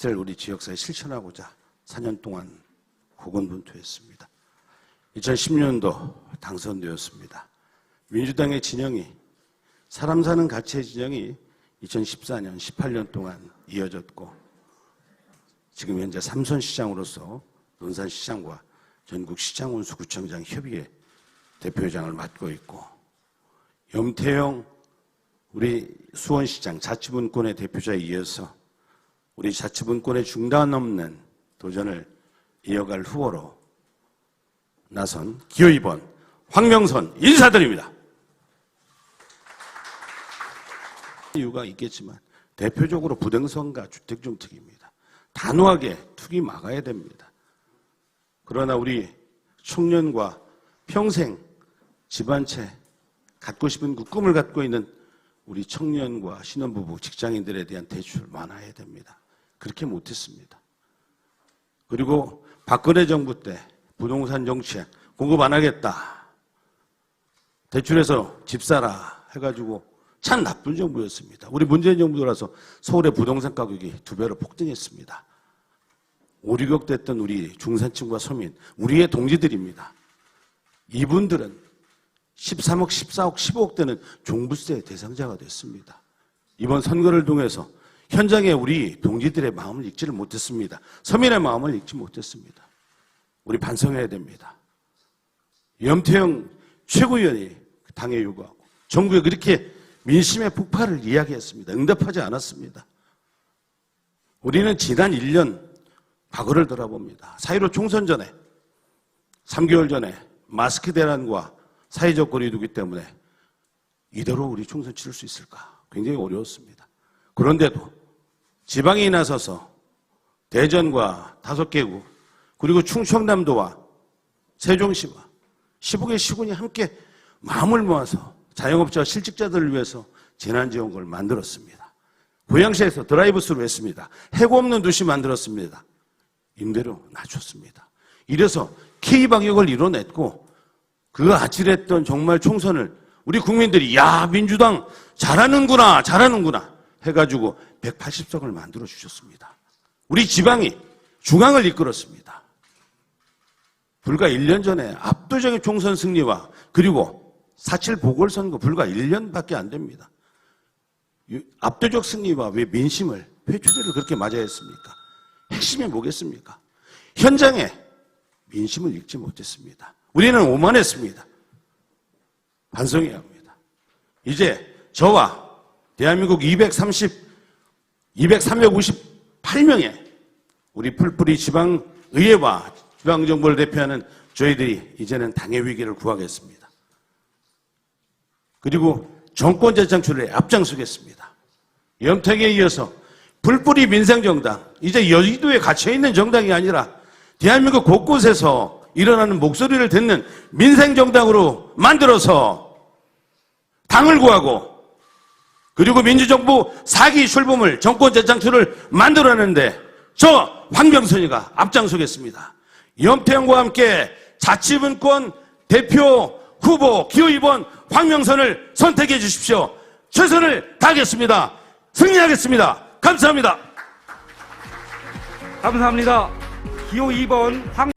가치를 우리 지역사회에 실천하고자 4년 동안 고군분투했습니다. 2010년도 당선되었습니다. 민주당의 진영이 사람 사는 가치의 진영이 2014년, 18년 동안 이어졌고 지금 현재 삼선시장으로서 논산시장과 전국시장 운수구청장 협의회 대표장을 맡고 있고 염태영 우리 수원시장 자치분권의 대표자에 이어서 우리 자치분권의 중단 없는 도전을 이어갈 후보로 나선 기호 2번 황명선 인사드립니다. 이유가 있겠지만 대표적으로 부동산과 주택정책입니다. 단호하게 투기 막아야 됩니다. 그러나 우리 청년과 평생 집한채 갖고 싶은 그 꿈을 갖고 있는 우리 청년과 신혼부부, 직장인들에 대한 대출 완화해야 됩니다. 그렇게 못했습니다. 그리고 박근혜 정부 때 부동산 정책 공급 안 하겠다. 대출해서 집 사라 해가지고 참 나쁜 정부였습니다. 우리 문재인 정부 들어서 서울의 부동산 가격이 두 배로 폭등했습니다. 오류격 됐던 우리 중산층과 서민, 우리의 동지들입니다. 이분들은 13억, 14억, 15억 대는 종부세 대상자가 됐습니다. 이번 선거를 통해서 현장에 우리 동지들의 마음을 읽지를 못했습니다. 서민의 마음을 읽지 못했습니다. 우리 반성해야 됩니다. 염태영 최고위원이 당에 요구하고 정부에 그렇게 민심의 폭발을 이야기했습니다. 응답하지 않았습니다. 우리는 지난 1년 과거를 돌아봅니다. 4.15 총선 전에 3개월 전에 마스크 대란과 사회적 거리두기 때문에 이대로 우리 총선 치를 수 있을까? 굉장히 어려웠습니다. 그런데도 지방에 나서서 대전과 다섯 개국 그리고 충청남도와 세종시와 15개 시군이 함께 마음을 모아서 자영업자 실직자들을 위해서 재난지원금을 만들었습니다. 고양시에서 드라이브스루 했습니다. 해고 없는 도시 만들었습니다. 임대료 낮췄습니다. 이래서 K방역을 이뤄냈고 그 아찔했던 정말 총선을 우리 국민들이 야 민주당 잘하는구나 잘하는구나 해가지고 180석을 만들어 주셨습니다. 우리 지방이 중앙을 이끌었습니다. 불과 1년 전에 압도적인 총선 승리와 그리고 4.7 보궐선거 불과 1년밖에 안 됩니다. 이 압도적 승리와 왜 민심을 회초리를 그렇게 맞아야 했습니까? 핵심이 뭐겠습니까? 현장에 민심을 읽지 못했습니다. 우리는 오만했습니다. 반성해야 합니다. 이제 저와 대한민국 230, 200, 358명의 우리 풀뿌리 지방의회와 지방정부를 대표하는 저희들이 이제는 당의 위기를 구하겠습니다. 그리고 정권 재창출에 앞장서겠습니다. 염택에 이어서 불뿌리 민생정당, 이제 여의도에 갇혀있는 정당이 아니라 대한민국 곳곳에서 일어나는 목소리를 듣는 민생정당으로 만들어서 당을 구하고 그리고 민주정부 사기 출범을 정권 재창출을 만들어내는데 저 황병선이가 앞장서겠습니다. 연평과 함께 자치분권 대표 후보 기호 2번 황명선을 선택해 주십시오. 최선을 다하겠습니다. 승리하겠습니다. 감사합니다. 감사합니다. 기호 2번 황